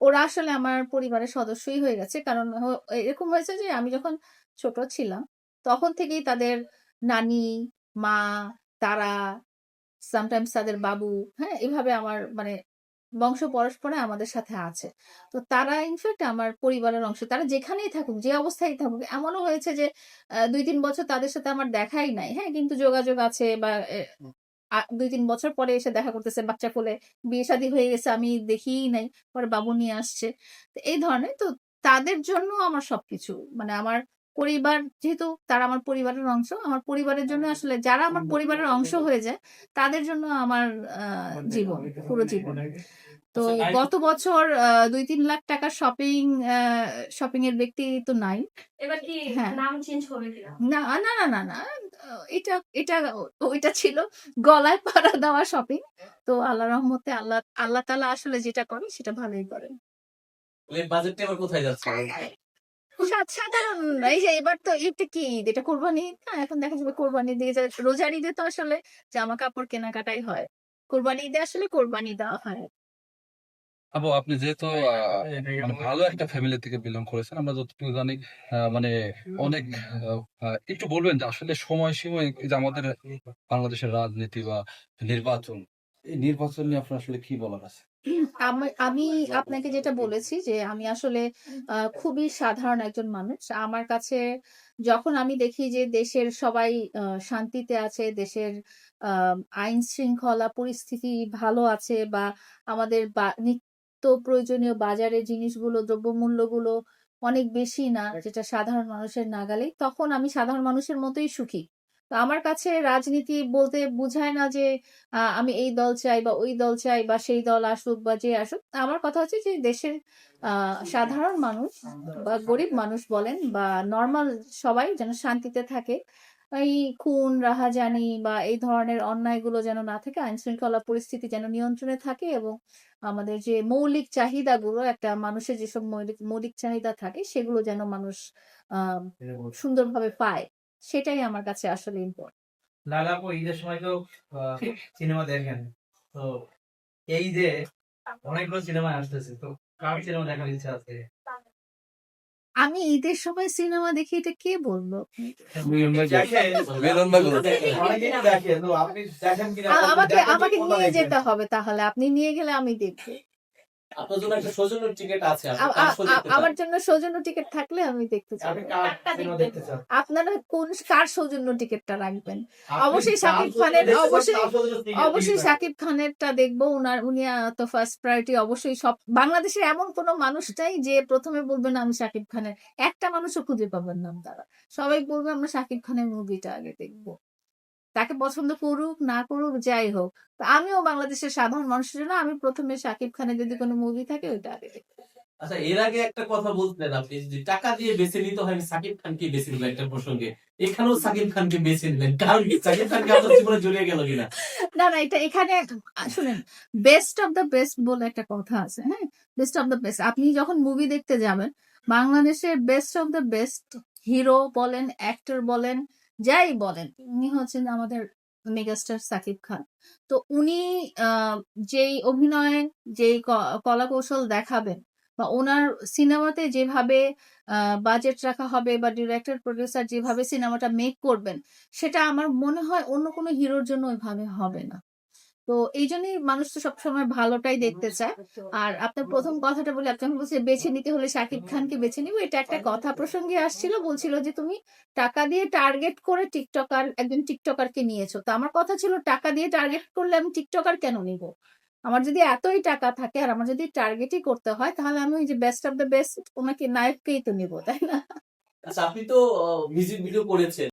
ওরা আসলে আমার পরিবারের সদস্যই হয়ে গেছে। কারণ এরকম হয়েছে যে আমি যখন ছোট ছিলাম, তখন থেকেই তাদের নানি, মা, তারা, সামটাইমস তাদের বাবু, হ্যাঁ? এভাবে আমার মানে বংশ পরস্পরে আমাদের সাথে আছে। তো তারা ইনফ্যাক্ট আমার পরিবারের অংশ। তারা যেখানেই থাকুক, যে অবস্থায় থাকুক। এমনও হয়েছে যে আ ২-৩ বছর তাদের সাথে আমার দেখাই নাই, হ্যাঁ? কিন্তু যোগাযোগ আছে বা এ তিন ২-৩ বছর পরে এসে দেখা করতেছে বাচ্চা কোলে। বিয়ে শাদি হয়ে গেছে, আমি দেখিই নাই। পরে বাবু নিয়ে আসছে। তো এই ধরনের, তো তাদের জন্য আমার সবকিছু। মানে আমার পরিবার যেহেতু তারা আমার পরিবারের অংশ, আমার পরিবারের জন্য আসলে যারা আমার পরিবারের অংশ হয়ে যায়, তাদের জন্য আমার জীবন, পুরো জীবন। তো আচ্ছা, গত বছর আ ২-৩ লাখ টাকার শপিং শপিং এর ব্যক্তি তো নাই। এবার কি হ্যাঁ। নাম চেঞ্জ হবে না, না, না, না, না। এটা এটা ওইটা ছিল গলায় পরা দেওয়া শপিং। তো আল্লাহর রহমতে আল্লাহ আল্লাহ তাআলা আসলে যেটা করে সেটা ভালোই করেন। বাজেটটা এবার কোথায় যাচ্ছে? সাধারণ এই যে এবার তো ঈদটা কি এটা কোরবানি না? এখন দেখা যাবে কোরবানির দিকে যা রোজার ঈদে তো আসলে জামা-কাপড় কেনাকাটাই হয়। কোরবানি ঈদে আসলে কোরবানি দেওয়া হয়। আপু আপনি যেহেতু মানে ভালো একটা ফ্যামিলি থেকে বিলং করেছেন। আমরা যতটুকু জানি মানে অনেক একটু বলবেন যে আসলে সময়সীমায় এই যে আমাদের বাংলাদেশের রাজনীতি বা নির্বাচন, এই নির্বাচন নিয়ে আপনার আসলে কি বলার আছে? আমি আপনাকে যেটা বলেছি যে আমি আসলে খুবই সাধারণ একজন মানুষ। আমার কাছে যখন আমি দেখি যে দেশের সবাই শান্তিতে আছে, দেশের আইন শৃঙ্খলা পরিস্থিতি ভালো আছে বা আমাদের বা নিত্য প্রয়োজনীয় বাজারের জিনিসগুলো, দ্রব্যমূল্যগুলো অনেক বেশি না, যেটা সাধারণ মানুষের নাগালেই, তখন আমি সাধারণ মানুষের মতোই সুখী। তো আমার কাছে রাজনীতি বলতে বুঝায় না যে আমি এই দল চাই বা ওই দল চাই বা সেই দল আসুক বা যে আসুক। আমার কথা হচ্ছে যে দেশের সাধারণ মানুষ বা গরিব মানুষ বলেন বা নর্মাল সবাই যেন শান্তিতে থাকে। এই খুন, রাহাজানি বা এই ধরনের অন্যায়গুলো যেন না থাকে, আইনশৃঙ্খলা পরিস্থিতি যেন নিয়ন্ত্রণে থাকে এবং আমাদের যে মৌলিক চাহিদাগুলো একটা মানুষের যেসব মৌলিক মৌলিক চাহিদা থাকে সেগুলো যেন মানুষ আ সুন্দরভাবে পায়। সেটাই আমার কাছে আসলে ইম্পোর্ট লালা আপু ঈদের সময় তো সিনেমা দেখেন। তো এই যে অনেকগুলো সিনেমা আসতেছে। তো কার সিনেমা দেখার ইচ্ছা আছে? আমি ঈদের সময় সিনেমা দেখি এটা কে বলল? আমাকে আমাকে নিয়ে যেতে হবে তাহলে। আপনি নিয়ে গেলে আমি দেখব। আপনার জন্য একটা টিকেট আছে। আমার জন্য সৌজন্য টিকেট থাকলে আমি দেখতে চাই। আপনারা কোন কার সৌজন্য টিকেটটা রাখবেন? অবশ্যই শাকিব খানের অবশ্যই তার অবশ্যই শাকিব খানেরটা দেখব। উনার উনি তো ফার্স্ট প্রায়োরিটি অবশ্যই সব বাংলাদেশের এমন কোন মানুষ নাই যে প্রথমে বলবেন আমি শাকিব খানের। একটা মানুষও খুঁজে পাবেন না আপনারা। সবাই বলবে আমরা শাকিব খানের মুভিটা আগে দেখব। তাকে পছন্দ করুক, না করুক, যাই হোক। তো আমিও বাংলাদেশের সাধারণ মানুষের জন্য আমি প্রথমে সাকিব খানের যদি কোনো মুভি থাকে ওইটা আগে। আচ্ছা এর আগে একটা কথা বলছিলেন আপনি যে টাকা দিয়ে বেছে নিতে হয় সাকিব খানকে বেছে নিলাম একটা প্রসঙ্গে। এখানেও সাকিব খানকে বেছে নিলেন। কারণ সাকিব খানকে আপনার জীবনে জড়িয়ে গেল কিনা? না, না এটা এখানে শুনেন বেস্ট অফ দ্য বেস্ট বলে একটা কথা আছে, হ্যাঁ? Best of the best. আপনি যখন মুভি দেখতে যাবেন, বাংলাদেশের best of the best hero বলেন, অ্যাক্টর বলেন, যাই বলেন, উনি হচ্ছেন আমাদের মেগাস্টার সাকিব খান। তো উনি যেই অভিনয়ে যেই কলা কলাকৌশল দেখাবেন বা ওনার সিনেমাতে যেভাবে বাজেট রাখা হবে বা ডিরেক্টর, প্রডিউসার যেভাবে সিনেমাটা মেক করবেন, সেটা আমার মনে হয় অন্য কোনো হিরোর জন্য ওইভাবে হবে না। তো এই জন্যই মানুষ তো সবসময় ভালোটাই দেখতে চায়। আর আপনার প্রথম কথাটা বলি, আপনি বলছিলেন বেছে নিতে হলে শাকিব খানকে বেছে নিব, এটা একটা কথা প্রসঙ্গে আসছিল। বলছিল যে তুমি টাকা দিয়ে টার্গেট করে টিকটকার একজন টিকটকারকে নিয়েছো। তো আমার কথা ছিল টাকা দিয়ে টার্গেট করলে আমি টিকটকার কেন নিব? আমার যদি এতই টাকা থাকে আর আমার যদি টার্গেটই করতে হয় তাহলে আমি ওই যে বেস্ট অফ দ্য বেস্ট ওনাকে নায়ককেই তো নিব, তাই না? আচ্ছা আপনি তো মিউজিক ভিডিও করেছেন।